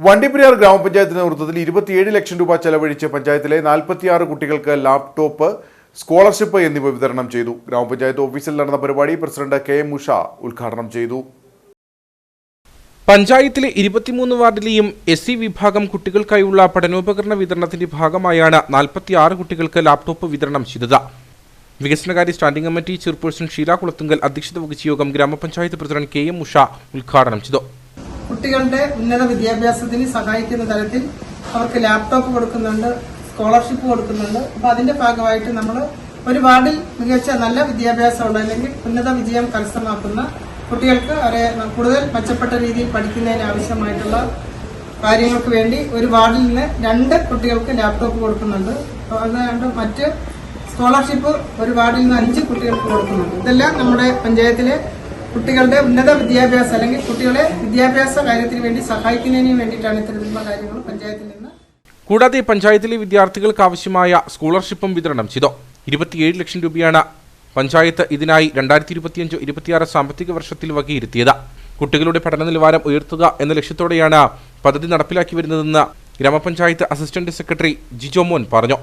വണ്ടിപ്പെരിയാർ ഗ്രാമപഞ്ചായത്തിന്റെ നേതൃത്വത്തിൽ ഇരുപത്തിയേഴ് ലക്ഷം രൂപ ചെലവഴിച്ച് പഞ്ചായത്തിലെ നാൽപ്പത്തിയാറ് കുട്ടികൾക്ക് ലാപ്ടോപ്പ് സ്കോളർഷിപ്പ് എന്നിവ വിതരണം ചെയ്തു. ഗ്രാമപഞ്ചായത്ത് ഓഫീസിൽ നടന്ന പരിപാടി പ്രസിഡന്റ് കെ എം ഉഷ ഉദ്ഘാടനം ചെയ്തു. പഞ്ചായത്തിലെ ഇരുപത്തിമൂന്ന് വാർഡിലെയും എസ് സി വിഭാഗം കുട്ടികൾക്കായുള്ള പഠനോപകരണ വിതരണത്തിന്റെ ഭാഗമായാണ് നാൽപ്പത്തിയാറ് കുട്ടികൾക്ക് ലാപ്ടോപ്പ് വിതരണം ചെയ്തത്. വികസനകാര്യ standing committee chairperson Sheela Kulathunkal അധ്യക്ഷത വഹിച്ച യോഗം ഗ്രാമപഞ്ചായത്ത് പ്രസിഡന്റ് കെ എം ഉഷ ഉദ്ഘാടനം ചെയ്തു. കുട്ടികളുടെ ഉന്നത വിദ്യാഭ്യാസത്തിന് സഹായിക്കുന്ന തരത്തിൽ അവർക്ക് ലാപ്ടോപ്പ് കൊടുക്കുന്നുണ്ട് സ്കോളർഷിപ്പ് കൊടുക്കുന്നുണ്ട്. അപ്പോൾ അതിന്റെ ഭാഗമായിട്ട് നമ്മൾ ഒരു വാർഡിൽ മികച്ച നല്ല വിദ്യാഭ്യാസമുള്ള അല്ലെങ്കിൽ ഉന്നത വിജയം കരസ്ഥമാക്കുന്ന കുട്ടികൾക്ക് അവരെ കൂടുതൽ മെച്ചപ്പെട്ട രീതിയിൽ പഠിക്കുന്നതിന് ആവശ്യമായിട്ടുള്ള കാര്യങ്ങൾക്ക് വേണ്ടി ഒരു വാർഡിൽ നിന്ന് രണ്ട് കുട്ടികൾക്ക് ലാപ്ടോപ്പ് കൊടുക്കുന്നുണ്ട്. അതുകൊണ്ട് മറ്റ് സ്കോളർഷിപ്പ് ഒരു വാർഡിൽ നിന്ന് അഞ്ച് കുട്ടികൾക്ക് കൊടുക്കുന്നുണ്ട്. ഇതെല്ലാം നമ്മുടെ പഞ്ചായത്തിലെ കുട്ടികളുടെ ഉന്നത വിദ്യാഭ്യാസം അല്ലെങ്കിൽ കുട്ടികളെ വിദ്യാഭ്യാസ കാര്യത്തിന് വേണ്ടി സഹായിക്കുന്നതിന് വേണ്ടിയിട്ടാണ് ഇത്തരത്തിലുള്ള കാര്യങ്ങൾ പഞ്ചായത്തിൽ നിന്ന് കൂടാതെ പഞ്ചായത്തിലെ വിദ്യാർത്ഥികൾക്ക് ആവശ്യമായ സ്കോളർഷിപ്പും വിതരണം ചെയ്തു. ഇരുപത്തിയേഴ് ലക്ഷം രൂപയാണ് പഞ്ചായത്ത് ഇതിനായി രണ്ടായിരത്തി ഇരുപത്തിയഞ്ച് ഇരുപത്തിയാറ് സാമ്പത്തിക വർഷത്തിൽ വകയിരുത്തിയത്. കുട്ടികളുടെ പഠന നിലവാരം ഉയർത്തുക എന്ന ലക്ഷ്യത്തോടെയാണ് പദ്ധതി നടപ്പിലാക്കി വരുന്നതെന്ന് ഗ്രാമപഞ്ചായത്ത് അസിസ്റ്റന്റ് സെക്രട്ടറി ജിജോമോൻ പറഞ്ഞു.